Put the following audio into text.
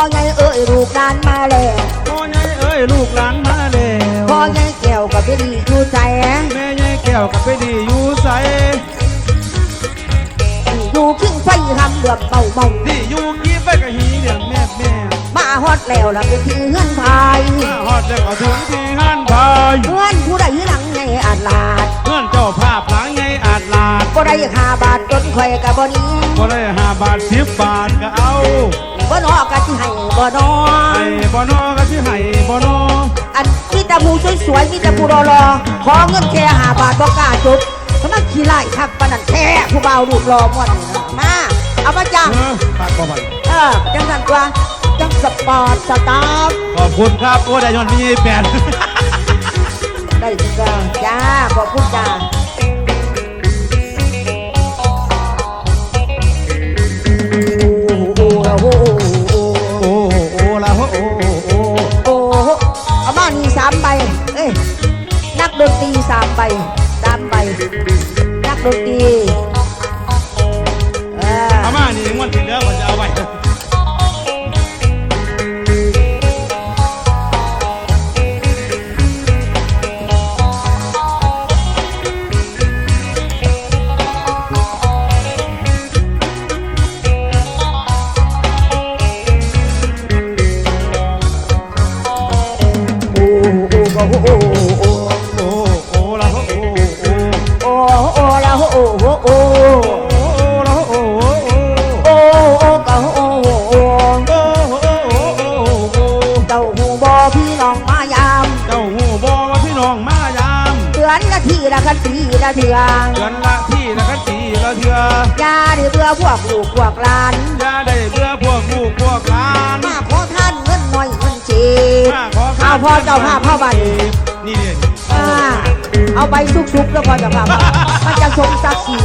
พ่อไงเอ้ยลูกหลานมาแล้วพ่อไงเอ้ยลูกหลานมาแล้วพ่อไงแก้วกับพี่ดีอยู่ใจแม่ไงแก้วกับพี่ดีอยู่ใสอยู่ขิ้งไฟทำเดือบเบาเบาดีอยู่ขี้ไฟกับหีเดือบแม่แม่มาฮอดแล้วล่ะเป็นที่เฮือนพายมาฮอดแล้วก็ถึงที่เฮือนพายเฮือนผู้ใดหลังไงอาดลาดเฮือนเจ้าภาพหลังไงอาดลาดบ่ได้หาบาทจนข่อยกับบ่นี้บ่ได้หาบาทสิบบาทก็เอา บ่นอกันที่ให้บ่นอให้บ่นอก็สิให้บ่นออันมีแต่ผู้สวยๆมีแต่ผู้รอๆขอเงินแค่หาบาทบ่กล้าจุบเพราะมันขี้ไล่คักปานนั้นแท้ผู้เบาลูกรอหมดมาเอามาจังเออปากบ่ไหวเออจังสันตัวจังสปอร์ตสตาร์ขอบคุณครับโอ้ได้ยอนมีแปดได้จ้าจ้าขอบคุณจ้าามใบ เอ้ย นักดนตรีสามใบสามใบ นักดนตรี เอามานี่งวดที่เหลือก็จะเอาไว้โโหโอ้โหโอ้โหโอ้โอ้ละโอ้โอ้โอ้โหโอ้แล้วโอ้โหโอ้โอ้ละโอ้โอ้โอ้โอ้ก็โอ้โหโอ้โอ้โอ้โอ้โอ้โอ้เจ้าหูบอพี่น้องมายามเจ้าหูบอว่าพี่น้องมายามเตือนละทีละกันปีละเถื่อเดือนละที่ละกันตีละเถื่อยาได้เบื่อพวกลูกพวกหลาน พ่อเจ้าภาพพ่อบัตรนี่เด่นอ่าเอาไปซุกๆแล้วพ่อเจ้าภาพมันจะสมศักดิ์ศรี